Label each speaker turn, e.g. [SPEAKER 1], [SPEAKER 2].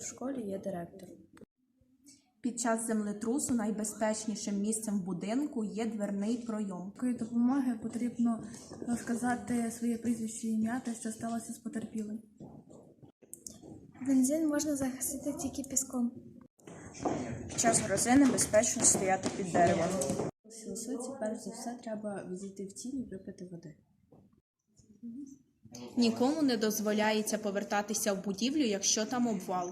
[SPEAKER 1] школі є директор.
[SPEAKER 2] Під час землетрусу найбезпечнішим місцем в будинку є дверний пройом.
[SPEAKER 3] Такої допомоги потрібно сказати своє прізвище і ім'я та що сталося з потерпілим.
[SPEAKER 4] Бензин можна загасити тільки піском.
[SPEAKER 5] Під час грози небезпечно стояти під деревом.
[SPEAKER 1] Сілосуці, перш за все, треба відійти в тінь і випити води.
[SPEAKER 2] Нікому не дозволяється повертатися в будівлю, якщо там обвал.